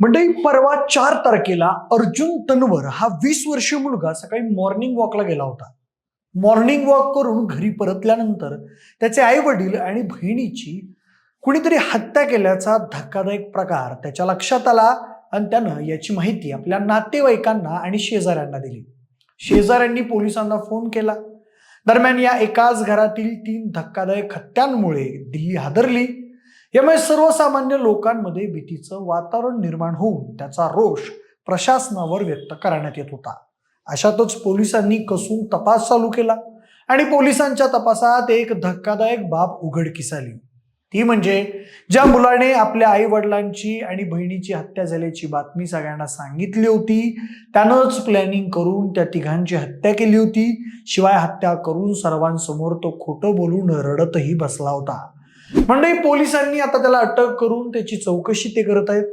मंडळी परवा चार तारखेला अर्जुन तनवर हा वीस वर्षीय मुलगा सकाळी मॉर्निंग वॉकला गेला होता. मॉर्निंग वॉक करून घरी परतल्यानंतर त्याचे आई वडील आणि बहिणीची कुणीतरी हत्या केल्याचा धक्कादायक प्रकार त्याच्या लक्षात आला आणि त्यानं याची माहिती आपल्या नातेवाईकांना आणि शेजाऱ्यांना दिली. शेजाऱ्यांनी पोलिसांना फोन केला. दरम्यान या एकाच घरातील तीन धक्कादायक हत्यांमुळे दिल्ली हादरली. यामुळे सर्वसामान्य लोकांमध्ये भीतीचं वातावरण निर्माण होऊन त्याचा रोष प्रशासनावर व्यक्त करण्यात येत होता. अशातच पोलिसांनी कसून तपास चालू केला आणि पोलिसांच्या तपासात एक धक्कादायक बाब उघडकीस आली. ती म्हणजे ज्या मुलाने आपल्या आई वडिलांची आणि बहिणीची हत्या झाल्याची बातमी सगळ्यांना सांगितली होती त्यानंच प्लॅनिंग करून त्या तिघांची हत्या केली होती. शिवाय हत्या करून सर्वांसमोर तो खोटं बोलून रडतही बसला होता. म्हणजे पोलिसांनी आता त्याला अटक करून त्याची चौकशी ते करत आहेत.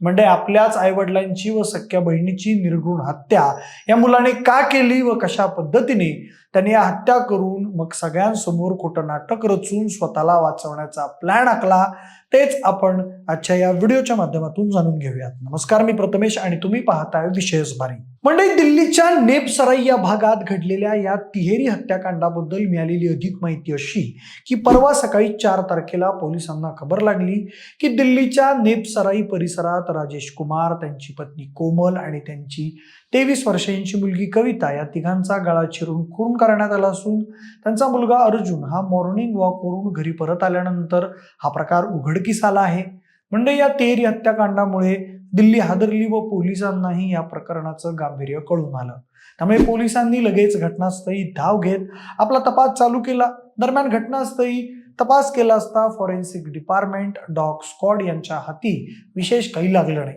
म्हणजे आपल्याच आईवडिलांची व सख्या बहिणीची निर्घृण हत्या या मुलाने का केली व कशा पद्धतीने? त्याने हत्या करून मग सगळ्यांसमोर खोटं नाटक रचून स्वतःला वाचवण्याचा प्लॅन आखला. तेच आपण आजच्या या व्हिडिओच्या माध्यमातून जाणून घेऊयात. नमस्कार मी प्रथमेश आणि तुम्ही पाहताय विशेष भारी म्हणजे दिल्लीच्या नेपसराई या भागात घडलेल्या या तिहेरी हत्याकांडाबद्दल मिळालेली अधिक माहिती अशी की परवा सकाळी चार तारखेला पोलिसांना खबर लागली की दिल्लीच्या नेपसराई परिसरात राजेश कुमार त्यांची पत्नी कोमल आणि त्यांची तेवीस वर्षांची मुलगी कविता या तिघांचा गळा चिरून खून करण्यात आला असून त्यांचा मुलगा अर्जुन हा मॉर्निंग वॉक करून घरी परत आल्यानंतर हा प्रकार उघडकीस आला आहे. म्हणजे या तेरी हत्याकांडामुळे दिल्ली हादरली व पोलिसांनाही या प्रकरणाचं गांभीर्य कळून आलं. त्यामुळे पोलिसांनी लगेच घटनास्थळी धाव घेत आपला तपास चालू केला. दरम्यान घटनास्थळी तपास केला असता फॉरेन्सिक डिपार्टमेंट डॉग स्कॉड यांच्या हाती विशेष काही लागलं नाही.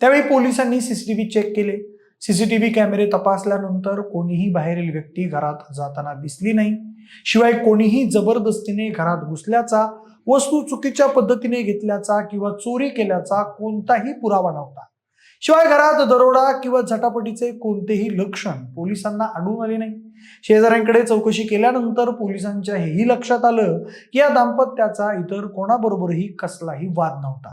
त्यावेळी पोलिसांनी सीसीटीव्ही चेक केले. सीसीटीव्ही कॅमेरे तपासल्यानंतर कोणीही बाहेरील व्यक्ती घरात जाताना दिसली नाही. शिवाय कोणीही जबरदस्तीने घरात घुसल्याचा वस्तू चुकीच्या पद्धतीने घेतल्याचा किंवा चोरी केल्याचा कोणताही पुरावा नव्हता. शिवाय घरात दरोडा किंवा झटापटीचे कोणतेही लक्षण पोलिसांना आढळून आले नाही. शेजाऱ्यांकडे चौकशी केल्यानंतर पोलिसांच्या हेही लक्षात आलं की या दाम्पत्याचा इतर कोणाबरोबरही कसलाही वाद नव्हता.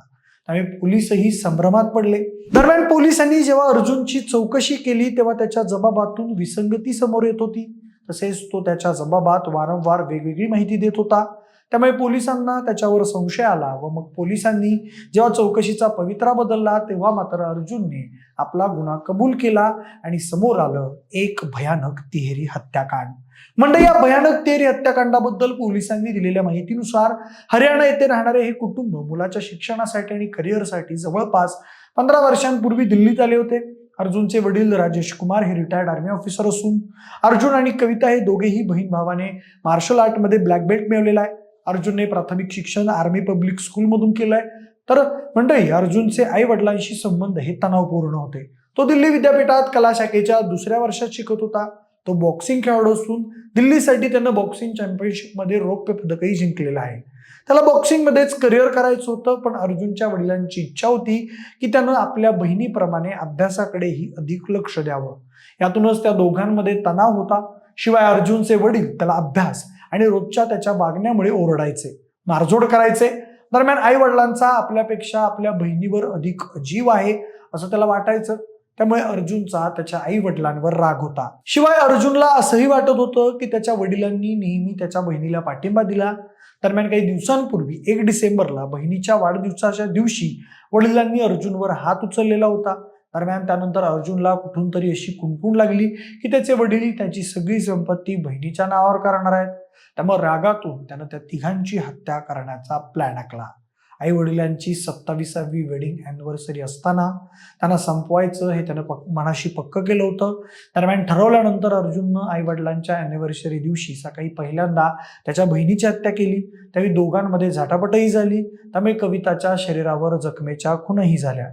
त्यामुळे पोलीसही संभ्रमात पडले. दरम्यान पोलिसांनी जेव्हा अर्जुनची चौकशी केली तेव्हा त्याच्या जबाबातून विसंगती समोर येत होती. तसेच तो त्याच्या जबाबात वारंवार वेगवेगळी माहिती देत होता. त्यामुळे पोलिसांना त्याच्यावर संशय आला व मग पोलिसांनी जेव्हा चौकशीचा पवित्रा बदलला तेव्हा मात्र अर्जुनने आपला गुन्हा कबूल केला आणि समोर आलं एक भयानक तिहेरी हत्याकांड. म्हणजे या भयानक तेरी हत्याकांडाबद्दल पोलिसांनी दिलेल्या माहितीनुसार हरियाणा येथे राहणारे हे कुटुंब मुलाच्या शिक्षणासाठी आणि करिअरसाठी जवळपास पंधरा वर्षांपूर्वी दिल्लीत आले होते. अर्जुनचे वडील राजेश कुमार हे रिटायर्ड आर्मी ऑफिसर असून अर्जुन आणि कविता हे दोघेही बहीण भावाने मार्शल आर्टमध्ये ब्लॅक बेल्ट मिळवलेला आहे. अर्जुनने प्राथमिक शिक्षण आर्मी पब्लिक स्कूलमधून केलंय. तर मंडळी अर्जुनचे आई वडिलांशी संबंध हे तणावपूर्ण होते. तो दिल्ली विद्यापीठात कला शाखेच्या दुसऱ्या वर्षात शिकत होता. तो बॉक्सिंग खेळाडू असून दिल्लीसाठी त्यानं बॉक्सिंग चॅम्पियनशिपमध्ये रौप्य पदकही जिंकलेलं आहे. त्याला बॉक्सिंगमध्येच करिअर करायचं होतं पण अर्जुनच्या वडिलांची इच्छा होती की त्यानं आपल्या बहिणीप्रमाणे अभ्यासाकडेही अधिक लक्ष द्यावं. यातूनच त्या दोघांमध्ये तणाव होता. शिवाय अर्जुनचे वडील त्याला अभ्यास आणि रोजच्या त्याच्या वागण्यामुळे ओरडायचे मारझोड करायचे. दरम्यान आई वडिलांचा आपल्यापेक्षा आपल्या बहिणीवर अधिक जीव आहे असं त्याला वाटायचं. त्यामुळे अर्जुनचा त्याच्या आई वडिलांवर राग होता. शिवाय अर्जुनला असंही वाटत होतं की त्याच्या वडिलांनी नेहमी त्याच्या बहिणीला पाठिंबा दिला. दरम्यान काही दिवसांपूर्वी एक डिसेंबरला बहिणीच्या वाढदिवसाच्या दिवशी वडिलांनी अर्जुनवर हात उचललेला होता. दरम्यान त्यानंतर अर्जुनला कुठून तरी अशी कुणकुण लागली की त्याचे वडील त्याची सगळी संपत्ती बहिणीच्या नावावर करणार आहेत. त्यामुळे रागातून त्यानं त्या तिघांची हत्या करण्याचा प्लॅन आखला. आई वडिलांची सत्तावीसावी वेडिंग अॅनिव्हर्सरी असताना त्यांना संपवायचं हे त्यानं पक मनाशी पक्क केलं होतं. दरम्यान ठरवल्यानंतर अर्जुननं आई वडिलांच्या अॅनिव्हर्सरी दिवशी सकाळी पहिल्यांदा त्याच्या बहिणीची हत्या केली. त्यावेळी दोघांमध्ये झाटापटही झाली. त्यामुळे कविताच्या शरीरावर जखमेच्या खूनही झाल्या.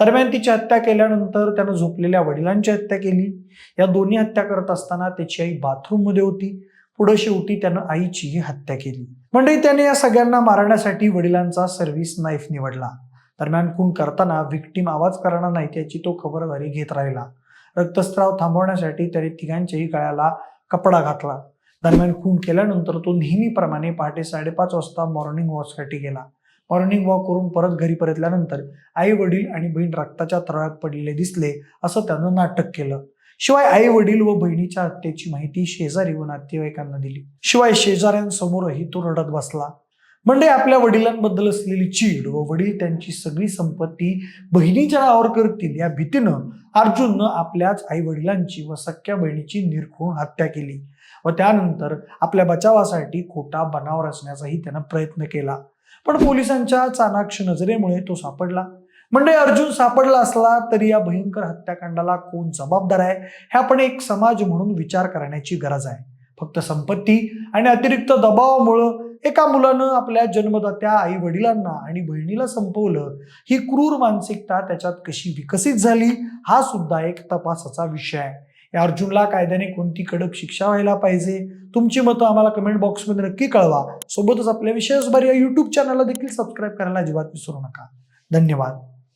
दरम्यान तिची हत्या केल्यानंतर त्यानं झोपलेल्या वडिलांची हत्या केली. या दोन्ही हत्या करत असताना त्याची आई बाथरूममध्ये होती. पुढे शेवटी त्यानं आईचीही हत्या केली. म्हणजे त्याने या सगळ्यांना मारण्यासाठी वडिलांचा सर्व्हिस नाईफ निवडला. दरम्यान खून करताना विक्टीम आवाज करणार नाही त्याची तो खबरदारी घेत राहिला. रक्तस्त्राव थांबवण्यासाठी त्याने तिघांच्याही गळ्याला कपडा घातला. दरम्यान खून केल्यानंतर तो नेहमीप्रमाणे पहाटे साडेपाच वाजता मॉर्निंग वॉकसाठी गेला. मॉर्निंग वॉक करून परत घरी परतल्यानंतर आई वडील आणि बहीण रक्ताच्या तळात पडलेले दिसले असं त्यानं नाटक केलं. शिवाय आई वडील व बहिणीच्या हत्येची माहिती शेजारी व नातेवाईकांना दिली. शिवाय शेजाऱ्यांसमोरही तो रडत बसला. म्हणजे आपल्या वडिलांबद्दल असलेली चीड व वडील त्यांची सगळी संपत्ती बहिणीच्या नावावर करतील या भीतीनं अर्जुननं आपल्याच आई वडिलांची व सख्या बहिणीची निरखून हत्या केली व त्यानंतर आपल्या बचावासाठी खोटा बनाव रचण्याचाही त्यानं प्रयत्न केला. पण पोलिसांच्या चाणाक्ष नजरेमुळे तो सापडला. म्हणजे अर्जुन सापडला असला तरी या भयंकर हत्याकांडाला कोण जबाबदार आहे? हे आपण एक समाज म्हणून विचार करण्याची गरज आहे. फक्त संपत्ती आणि अतिरिक्त दबावामुळं एका मुलानं आपल्या जन्मदात्या आई वडिलांना आणि बहिणीला संपवलं ही क्रूर मानसिकता त्याच्यात कशी विकसित झाली हा सुद्धा एक तपासाचा विषय आहे. या अर्जुनला कायद्याने कोणती कडक शिक्षा व्हायला पाहिजे? तुमची मतं आम्हाला कमेंट बॉक्समध्ये नक्की कळवा. सोबतच आपल्या विशेष या युट्यूब चॅनलला देखील सबस्क्राईब करायला अजिबात विसरू नका. धन्यवाद.